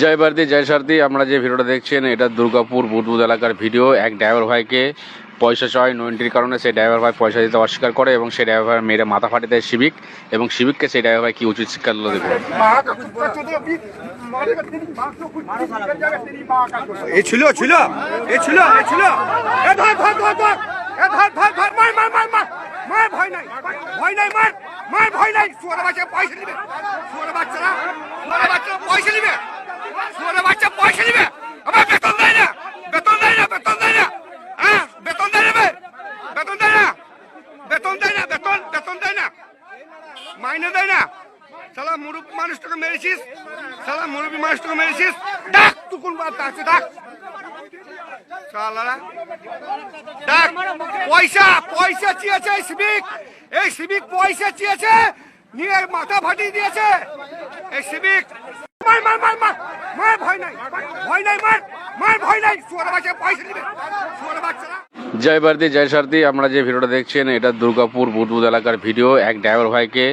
জয় বারদি জয় সারদি আমরা যে ভিডিওটা দেখছেন এটা দুর্গাপুর বুদবুদ এলাকার ভিডিও। এক ড্রাইভার ভাইকে পয়সা চয় নোয়েন্ট্রির কারণে। সেই ড্রাইভার ভাই পয়সা দিতে অস্বীকার করে এবং সেই ড্রাইভার ভাই মেয়েরা মাথা ফাটে দেয় শিবিক এবং শিবিককে সেই ড্রাইভার ভাই কি উচিত শিক্ষা দিল দেবে? ছিল ছিল ছিল ছিল। ধর ধর ধর, মার মার মার মার। মার, ভয় নাই ভয় নাই, মার মার, ভয় নাই। সুয়ারা বাচ্চা পয়সা নিবে। সুয়ারা বাচ্চারা সুয়ারা বাচ্চা পয়সা নিবে? সুয়ারা বাচ্চা পয়সা নিবে? আমার বেতন দেয় না, বেতন দেয় না, বেতন দেয় না। হ্যাঁ বেতন দেয় না বেতন দেয় না, বেতন দেয় না, বেতন বেতন দেয় না। মাইনে দেয় না। সালা মুরব্বী মানুষটাকে মেরেছিস? সালা মুরব্বী মানুষটাকে মেরেছিস? ডাক, তুকুন বাপ, ডাকছে, ডাক। পয়সা পয়সা চেয়েছে এই এই পয়সা চেয়েছে, নিয়ে মাথা ফাটিয়ে দিয়েছে। এই জয় ভারতী, জয় সারথী। আমরা যে ভিডিওটা দেখছেন, এটা দুর্গাপুর বুধবুদ এলাকার ভিডিও। এক ড্রাইভার ভাইকে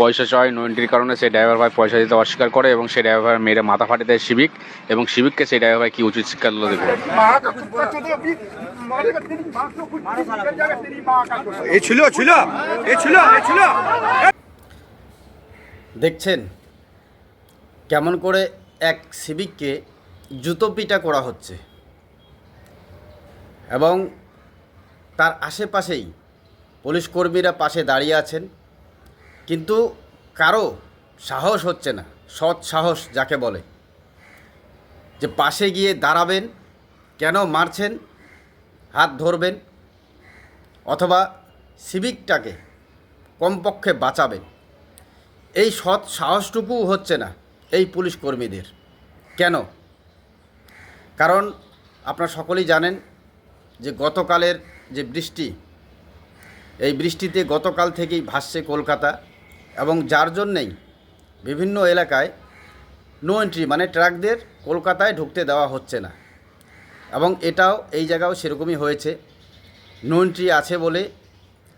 পয়সা চায় নোয়েন্ট্রির কারণে সেই ড্রাইভার ভাই পয়সা দিতে অস্বীকার করে এবং সেই ড্রাইভার ভাই মেয়েরা মাথা ফাটে দেয় শিবিক এবং শিবিককে সেই ড্রাইভার ভাই কি উচিত শিক্ষা দিল দেখুন। দেখছেন কেমন করে এক শিবিককে জুতো পিটা করা হচ্ছে। এবং তার আশেপাশেই পুলিশ কর্মীরা পাশে দাঁড়িয়ে আছেন। কিন্তু কারও সাহস হচ্ছে না, সৎ সাহস যাকে বলে। যে পাশে গিয়ে দাঁড়াবেন, কেন মারছেন, হাত ধরবেন, অথবা সিভিকটাকে কমপক্ষে বাঁচাবেন, এই সৎ সাহসটুকু হচ্ছে না এই পুলিশ কর্মীদের। কেন? কারণ আপনারা সকলেই জানেন যে গতকালের যে বৃষ্টি, এই বৃষ্টিতে গতকাল থেকেই ভাসছে কলকাতা। এবং যার জন্যেই বিভিন্ন এলাকায় নো এন্ট্রি মানে ট্রাকদের কলকাতায় ঢুকতে দেওয়া হচ্ছে না। এবং এটাও এই জায়গাও সেরকমই হয়েছে। নো এন্ট্রি আছে বলে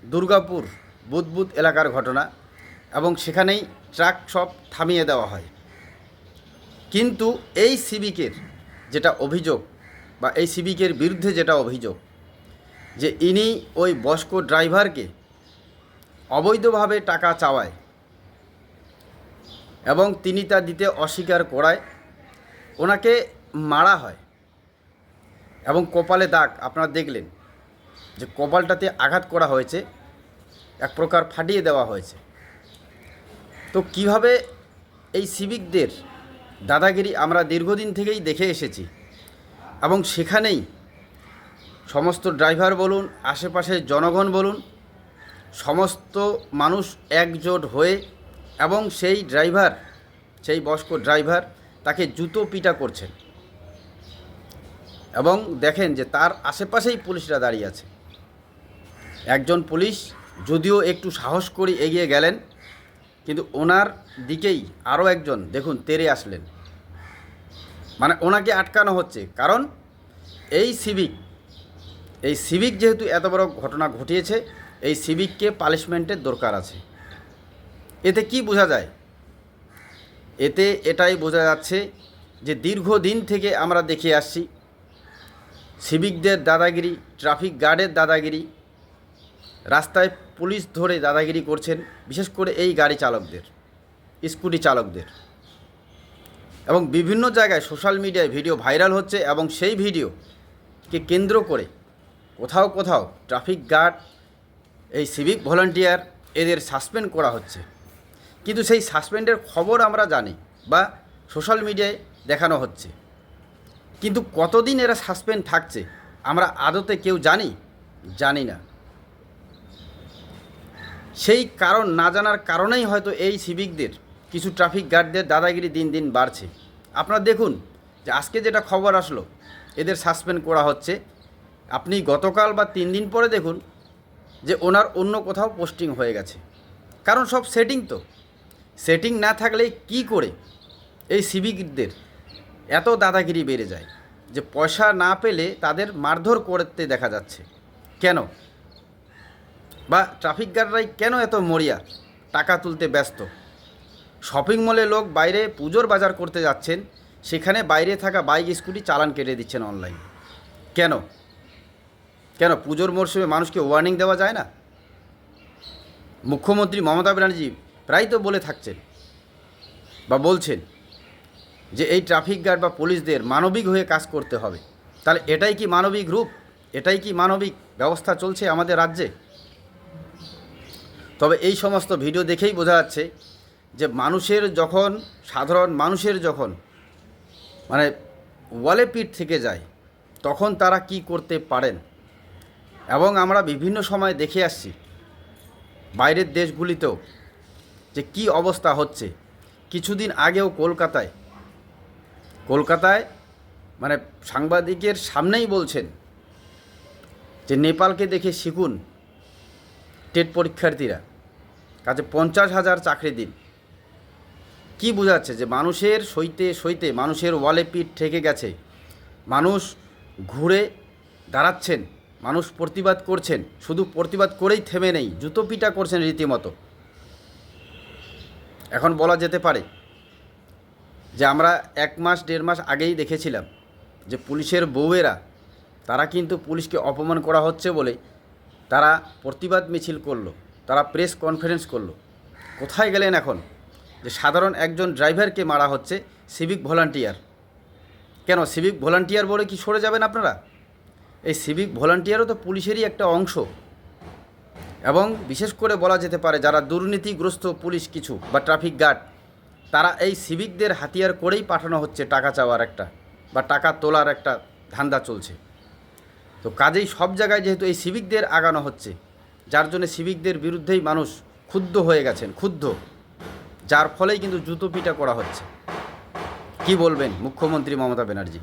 দুর্গাপুর বুদবুদ এলাকার ঘটনা এবং সেখানেই ট্রাক সব থামিয়ে দেওয়া হয়। কিন্তু এই সিভিকের যেটা অভিযোগ বা এই সিভিকের বিরুদ্ধে যেটা অভিযোগ যে ইনি ওই বস্ক ড্রাইভারকে অবৈধভাবে টাকা চাওয়ায় এবং তিনি তা দিতে অস্বীকার করায়। ওনাকে মারা হয়। এবং কপালে দাগ, আপনারা দেখলেন যে কপালটাতে আঘাত করা হয়েছে, এক প্রকার ফাটিয়ে দেওয়া হয়েছে। তো কীভাবে এই সিভিকদের দাদাগিরি আমরা দীর্ঘদিন থেকেই দেখে এসেছি এবং সেখানেই সমস্ত ড্রাইভার বলুন, আশেপাশের জনগণ বলুন, সমস্ত মানুষ একজোট হয়ে এবং সেই ড্রাইভার, সেই বয়স্ক ড্রাইভার তাকে জুতো পিটা করছেন এবং দেখেন যে তার আশেপাশেই পুলিশরা দাঁড়িয়ে আছে। একজন পুলিশ যদিও একটু সাহস করে এগিয়ে গেলেন, কিন্তু ওনার দিকেই আরও একজন, দেখুন, তেরে আসলেন। মানে ওনাকে আটকানো হচ্ছে, কারণ এই সিভিক এই সিভিক যেহেতু এত বড় ঘটনা ঘটিয়েছে, এই সিভিককে পালিশমেন্টের দরকার আছে। এতে কি বোঝা যায়? এতে এটাই বোঝা যাচ্ছে যে দীর্ঘদিন থেকে আমরা দেখে আসছি, সিভিকদের দাদাগিরি, ট্রাফিক গার্ডের দাদাগিরি, রাস্তায় পুলিশ ধরে দাদাগিরি করছেন, বিশেষ করে এই গাড়ি চালকদের, স্কুটি চালকদের। এবং বিভিন্ন জায়গায় সোশ্যাল মিডিয়ায় ভিডিও ভাইরাল হচ্ছে এবং সেই ভিডিওকে কেন্দ্র করে কোথাও কোথাও ট্রাফিক গার্ড, এই সিভিক ভলান্টিয়ার এদের সাসপেন্ড করা হচ্ছে। কিন্তু সেই সাসপেন্ডের খবর আমরা জানি বা সোশ্যাল মিডিয়ায় দেখানো হচ্ছে। কিন্তু কতদিন এরা সাসপেন্ড থাকছে, আমরা আদতে কেউ জানি? জানি না। সেই কারণ না জানার কারণেই হয়তো এই সিভিকদের কিছু ট্রাফিক গার্ডদের দাদাগিরি দিন দিন বাড়ছে। আপনারা দেখুন যে আজকে যেটা খবর আসলো, এদের সাসপেন্ড করা হচ্ছে। আপনি গতকাল বা তিন দিন পরে দেখুন যে ওনার অন্য কোথাও পোস্টিং হয়ে গেছে। কারণ সব সেটিং তো। সেটিং না থাকলে কি করে এই সিভিকদের? এত দাদাগিরি বেড়ে যায় যে পয়সা না পেলে তাদের মারধর করতে দেখা যাচ্ছে। কেন? বা ট্রাফিক গার্ডরাই কেন এত মরিয়া? টাকা তুলতে ব্যস্ত। শপিং মলে লোক বাইরে পুজোর বাজার করতে যাচ্ছেন, সেখানে বাইরে থাকা বাইক, স্কুটি, চালান কেটে দিচ্ছেন অনলাইন কেন? কেন পুজোর মরশুমে মানুষকে ওয়ার্নিং দেওয়া যায় না? মুখ্যমন্ত্রী মমতা ব্যানার্জি প্রায় তো বলে থাকছেন বা বলছেন যে এই ট্রাফিক গার্ড বা পুলিশদের মানবিক হয়ে কাজ করতে হবে। তাহলে এটাই কি মানবিক রূপ? এটাই কি মানবিক ব্যবস্থা চলছে আমাদের রাজ্যে? তবে এই সমস্ত ভিডিও দেখেই বোঝা যাচ্ছে যে মানুষের যখন, সাধারণ মানুষের যখন মানে ওয়ালে পিঠ থেকে যায়, তখন তারা কি করতে পারেন? এবং আমরা বিভিন্ন সময় দেখে আসছি, বাইরের দেশগুলিতেও যে কি অবস্থা হচ্ছে। কিছুদিন আগেও কলকাতায় কলকাতায় মানে সাংবাদিকের সামনেই বলছেন যে নেপালকে দেখে শিখুন টেট পরীক্ষার্থীরা কাছে পঞ্চাশ হাজার চাকরি দিন। কি বোঝাচ্ছে যে মানুষের সইতে সইতে, মানুষের ওয়ালে পিঠ ঠেকে গেছে। মানুষ ঘুরে দাঁড়াচ্ছেন, মানুষ প্রতিবাদ করছেন, শুধু প্রতিবাদ করেই থেমে নেই, জুতো পিটা করছেন রীতিমতো। এখন বলা যেতে পারে যে আমরা এক মাস, দেড় মাস আগেই দেখেছিলাম যে পুলিশের বউয়েরা, তারা কিন্তু পুলিশকে অপমান করা হচ্ছে বলে তারা প্রতিবাদ মিছিল করল, তারা প্রেস কনফারেন্স করল। কোথায় গেলেন এখন? যে সাধারণ একজন ড্রাইভারকে মারা হচ্ছে সিভিক ভলান্টিয়ার। কেন, সিভিক ভলান্টিয়ার বলে কি সরে যাবেন আপনারা? এই সিভিক ভলান্টিয়ারও তো পুলিশেরই একটা অংশ। এবং বিশেষ করে বলা যেতে পারে যারা দুর্নীতিগ্রস্ত পুলিশ কিছু বা ট্রাফিক গার্ড, তারা এই সিভিকদের হাতিয়ার করেই পাঠানো হচ্ছে টাকা চাওয়ার একটা বা টাকা তোলার একটা ধান্দা চলছে। তো কাজেই সব জায়গায় যেহেতু এই সিভিকদের আগানো হচ্ছে, যার জন্য সিভিকদের বিরুদ্ধেই মানুষ ক্ষুব্ধ হয়ে গেছেন, ক্ষুব্ধ, যার ফলেই কিন্তু জুতো পিটা করা হচ্ছে। কি বলবেন মুখ্যমন্ত্রী মমতা ব্যানার্জি?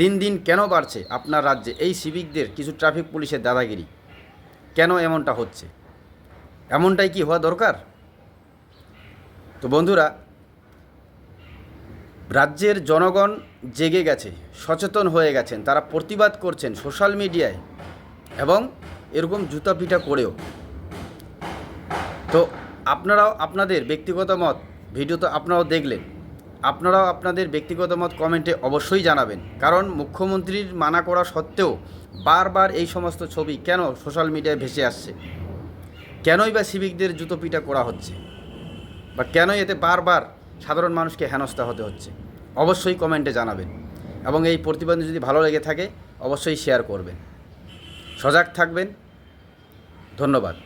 দিন দিন কেন বাড়ছে আপনার রাজ্যে এই সিভিকদের কিছু ট্রাফিক পুলিশের দাদাগিরি? কেন এমনটা হচ্ছে? এমনটাই কি হওয়া দরকার? তো বন্ধুরা, রাজ্যের জনগণ জেগে গেছে, সচেতন হয়ে গেছেন, তারা প্রতিবাদ করছেন সোশ্যাল মিডিয়ায় এবং এরকম জুতা পিটা করেও। তো আপনারাও, আপনাদের ব্যক্তিগত মত, ভিডিও তো আপনারাও দেখলেন। আপনারাও আপনাদের ব্যক্তিগত মত কমেন্টে অবশ্যই জানাবেন। কারণ মুখ্যমন্ত্রীর মানা করা সত্ত্বেও বারবার এই সমস্ত ছবি কেন সোশ্যাল মিডিয়ায় ভেসে আসছে? কেনই বা সিভিকদের জুতো পিটা করা হচ্ছে? বা কেনই এতে বারবার সাধারণ মানুষকে হেনস্থা হতে হচ্ছে? অবশ্যই কমেন্টে জানাবেন এবং এই প্রতিবেদন যদি ভালো লেগে থাকে, অবশ্যই শেয়ার করবেন। সজাগ থাকবেন। ধন্যবাদ।